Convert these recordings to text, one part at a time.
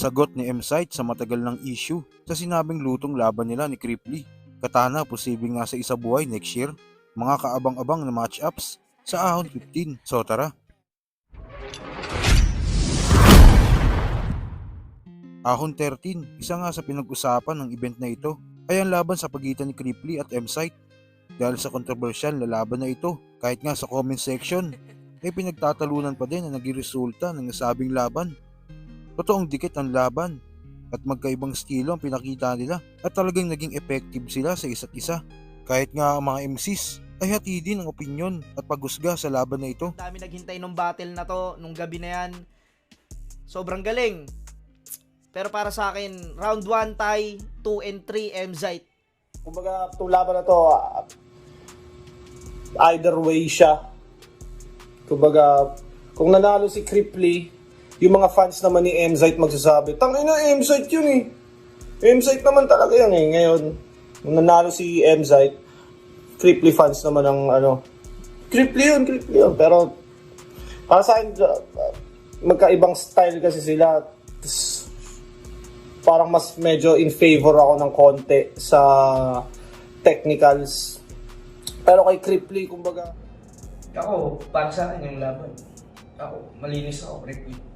Sagot ni M-Site sa matagal ng issue sa sinabing lutong laban nila ni Cripply. Katana posibleng nasa isa buhay next year. Mga kaabang-abang na match-ups sa Ahon 15. So tara. Ahon 13, isa nga sa pinag-usapan ng event na ito ay ang laban sa pagitan ni Cripply at M-Site. Dahil sa kontrobersyal na laban na ito, kahit nga sa comment section, ay pinagtatalunan pa din na naging resulta ng nasabing laban. Totoong dikit ang laban at magkaibang estilo ang pinakita nila at talagang naging effective sila sa isa't isa. Kahit nga ang mga MCs ay hati din ang opinyon at paghusga sa laban na ito. dami naghintay nung battle na to, nung gabi na yan. Sobrang galing. Pero para sa akin, round 1 tie, 2 and 3 MZite. Kumbaga, itong laban na to, ah, either way siya. Kumbaga, kung nanalo si Cripply, yung mga fans naman ni M-Zite magsasabi, tangin na M-Zite yun eh. M-Zite naman talaga yan eh. Ngayon, nung nanalo si M-Zite, Cripply fans naman ang ano, Cripply yun, Cripply yun. Pero, para sa akin, magkaibang style kasi sila. Tas, parang mas medyo in favor ako ng konti sa technicals. Pero kay Cripply, kumbaga, Ako, para sa akin yung laban. Ako, malinis ako, Ripley.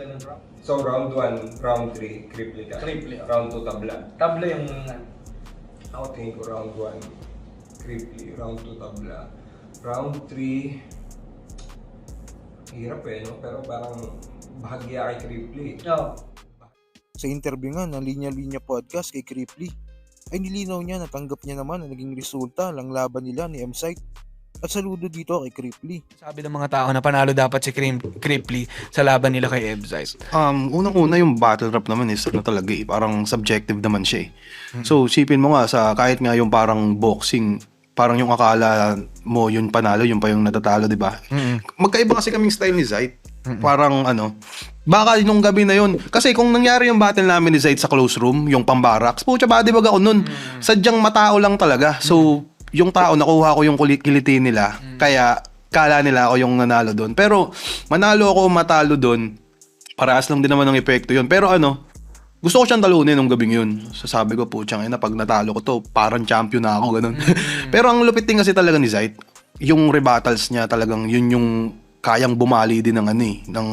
Ganun round. So round 1, round 3, Cripply ka. Oh. Round 2, tabla. Tabla yung ano. Ako tingin ko round 1, Cripply. Round 2, tabla. Round 3, hirap eh, no? Pero parang bahagya kay Cripply. Oo. Sa interview nga ng Linya Linya Podcast kay Cripply, ay nilinaw niya na tanggap niya naman ang naging resulta ng laban nila ni M-Site at saludo dito kay Cripply. Sabi ng mga tao na panalo dapat si Cripply sa laban nila kay Ebsize. Um, unang-una yung battle rap naman is ano talaga eh, parang subjective naman siya eh. So, sipin mo nga sa kahit nga yung parang boxing, parang yung akala mo yun panalo, yun pa yung natatalo, di ba? Magkaiba kasi kaming style ni Zayt. Parang ano, baka nung gabi na yun. Kasi kung nangyari yung battle namin ni Zayt sa close room, yung pambaraks, pucha ba, di ba ako nun? Sadyang matao lang talaga. So, yung tao, nakuha ko yung kiliti nila. Kaya, kala nila ako yung nanalo doon. Pero, manalo ako, matalo doon. Parehas lang din naman ng epekto yun. Pero ano, gusto ko siyang talunin nung gabing yun. So sabi ko, putsang ina, pag natalo ko to, parang champion na ako, ganun. Pero ang lupit din kasi talaga ni Zayt, yung rebuttals niya talagang yun yung kayang bumali din ng ano eh, ng,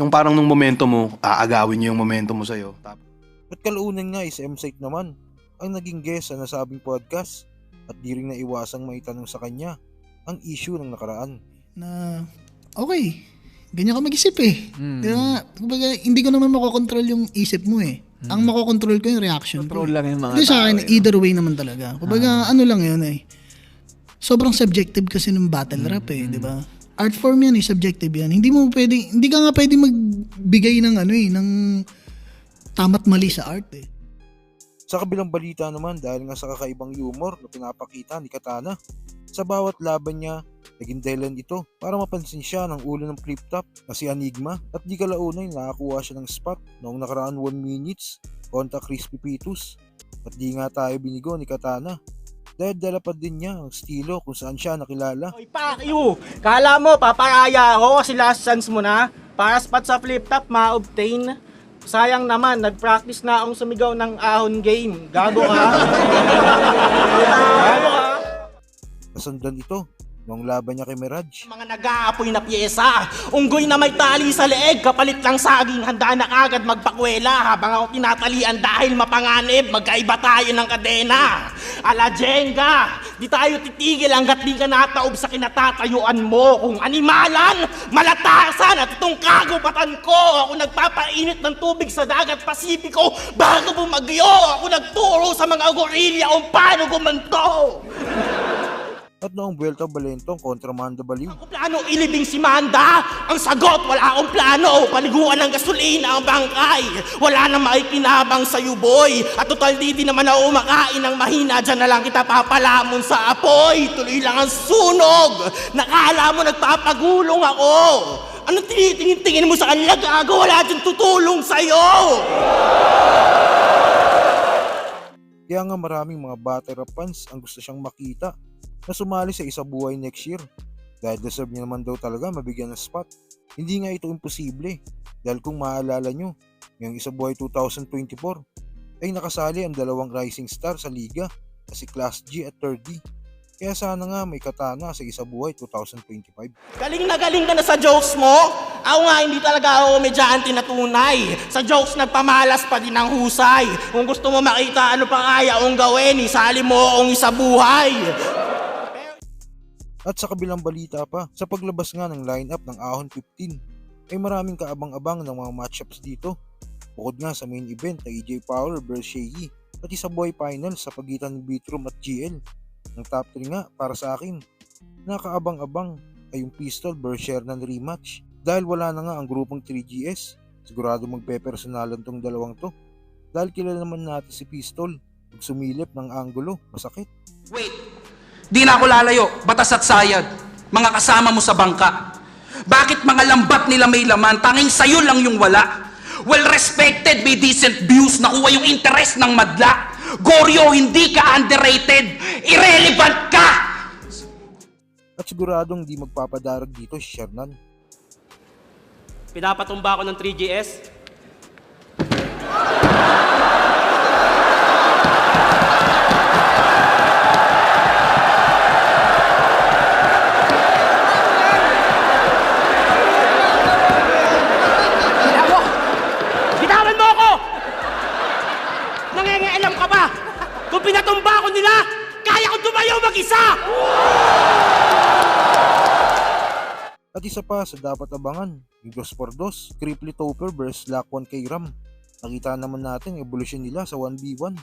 nung parang nung momento mo, aagawin niya yung momento mo sa'yo. Tapos, At kalaunan nga is M-Site naman ang naging guest sa nasabing podcast at di rin naiwasang maitanong sa kanya ang issue ng nakaraan. na okay, ganyan ka mag-isip eh. Mm. Di ba? Kumbaga, hindi ko naman makokontrol yung isip mo eh. Ang makokontrol ko yung reaction Control ko. lang yung mga Hindi sa akin, eh, either way naman talaga. Kumbaga, ano lang yun eh. Sobrang subjective kasi ng battle rap eh, di ba? Art form yan eh, subjective yan. Hindi mo pwede, hindi ka nga pwede magbigay ng ano eh, ng tama't mali sa art eh. Sa kabilang balita naman dahil nga sa kakaibang humor na pinapakita ni Katana, sa bawat laban niya, naging dahilan ito para mapansin siya ng ulo ng flip top na si Enigma at di kalaunay nakakuha siya ng spot noong nakaraan 1 minutes kontra Crispy Pitus at di nga tayo binigo ni Katana dahil dalapad din niya ang estilo kung saan siya nakilala. Oy, you! Kala mo, paparaya ako kasi last chance mo na. Para spot sa flip top, ma-obtain. Sayang naman, nag-practice na akong sumigaw ng ahon game. Gago ka. Gago ka. Nasundan ito noong laban niya kay Mirage. Mga nag-aapoy na pyesa. Unggoy na may tali sa leeg, kapalit lang saging, handa na kagad magpakwela habang ako tinatalian dahil mapanganib, magkaiba tayo ng kadena. Ala Jenga, di tayo titigil hanggat di ka nataob sa kinatatayuan mo. Kung animalan, malatasan at itong kagubatan ko. Ako nagpapainit ng tubig sa dagat Pasipiko bago bumagyo. Ako nagturo sa mga gorilya kung paano gumanto. At noong Vuelta Balentong kontra Manda Baliw. Ako plano ilibing si Manda? Ang sagot, wala akong plano. Paliguan ng gasolina ang bangkay. Wala na maikinabang sa boy. At total di di naman ako umakain ng mahina. Diyan na lang kita papalamon sa apoy. Tuloy lang ang sunog. Nakala mo nagpapagulong ako. Anong tinitingin-tingin mo sa kanila? Gago, wala dyan tutulong sa'yo. Kaya nga maraming mga battle fans ang gusto siyang makita na sumali sa isa buhay next year dahil deserve niya naman daw talaga mabigyan ng spot. Hindi nga ito imposible dahil kung maalala nyo, ngayong Isabuhay 2024 ay nakasali ang dalawang rising star sa liga na si Class G at 3D. Kaya sana nga may katana sa Isabuhay 2025. Galing na galing ka na sa jokes mo? Ako nga, hindi talaga ako medyante na tunay. Sa jokes, nagpamalas pa din ng husay. Kung gusto mo makita ano pang kaya kong gawin, isali mo akong isa buhay. At sa kabilang balita pa, sa paglabas nga ng lineup ng Ahon 15, ay maraming kaabang-abang ng mga matchups dito. Bukod nga sa main event na EJ Power vs Shaggy at isa boy final sa pagitan ng Beatroom at GL. Ang top 3 nga para sa akin, nakaabang-abang ay yung Pistol vs Shernan rematch. Dahil wala na nga ang grupong 3GS, sigurado magpe-personalan tong dalawang to. Dahil kilala naman natin si Pistol, pag sumilip ng anggulo, masakit. Wait, di na ako lalayo, batas at sayad, mga kasama mo sa bangka. Bakit mga lambat nila may laman, tanging sayo lang yung wala? Well respected, may decent views, nakuha yung interest ng madla. Goryo, hindi ka underrated, irrelevant ka! At siguradong di magpapadarag dito si Shernan. Pinapatumba ako ng 3GS. Mag-isa! At isa pa sa dapat abangan, yung Dos por Dos, Cripply Topper vs Lakwan K Ram. Nakita naman natin evolusyon nila sa 1v1.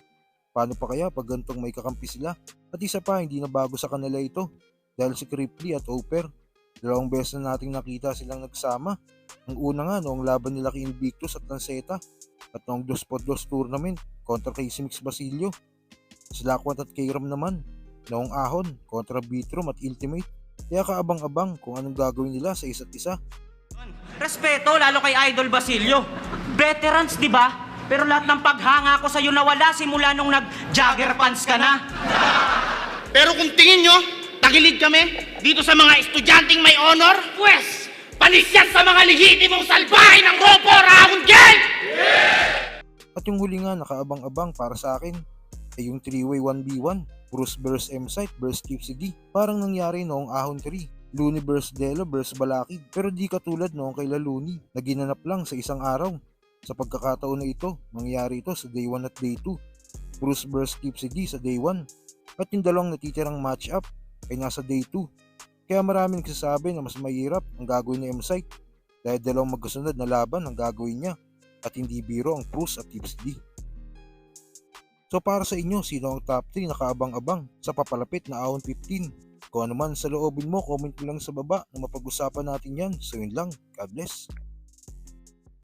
Paano pa kaya pag gantong may kakampi sila? At isa pa, hindi na bago sa kanila ito. Dahil si Cripply at Oper, dalawang beses na nating nakita silang nagsama. Ang una nga noong laban nila kay Invictus at Lanceta at noong Dos por Dos tournament kontra kay si Mix Basilio. Si Lakwan at K Ram naman, noong ahon kontra Beatrum at Ultimate. Kaya kaabang-abang kung anong gagawin nila sa isa't isa. Respeto, lalo kay Idol Basilio. Veterans, di ba? Pero lahat ng paghanga ko sa'yo nawala simula nung nag-jagger pants ka na. Pero kung tingin nyo, tagilid kami dito sa mga estudyanteng may honor, pues, panis yan sa mga lehitimong salbahe ng Ropo Round Gang! At yung huli nga nakaabang-abang para sa akin ay yung 3-way 1v1, Bruce vs M-Site vs Tipsy D. Parang nangyari noong Ahon 3, Looney vs Delo vs Balakid. Pero di katulad noong kay Looney na ginanap lang sa isang araw. Sa pagkakataon na ito, mangyari ito sa day 1 at day 2. Bruce vs Tipsy D sa day 1. At yung dalawang natitirang match-up ay nasa day 2. Kaya maraming nagsasabi na mas mahirap ang gagawin ni M-Site dahil dalawang magkasunod na laban ang gagawin niya at hindi biro ang Bruce at Tipsy D. So para sa inyo, sino ang top 3 na kaabang-abang sa papalapit na Ahon 15? Kung ano man sa loobin mo, comment mo lang sa baba na mapag-usapan natin yan. So yun lang. God bless.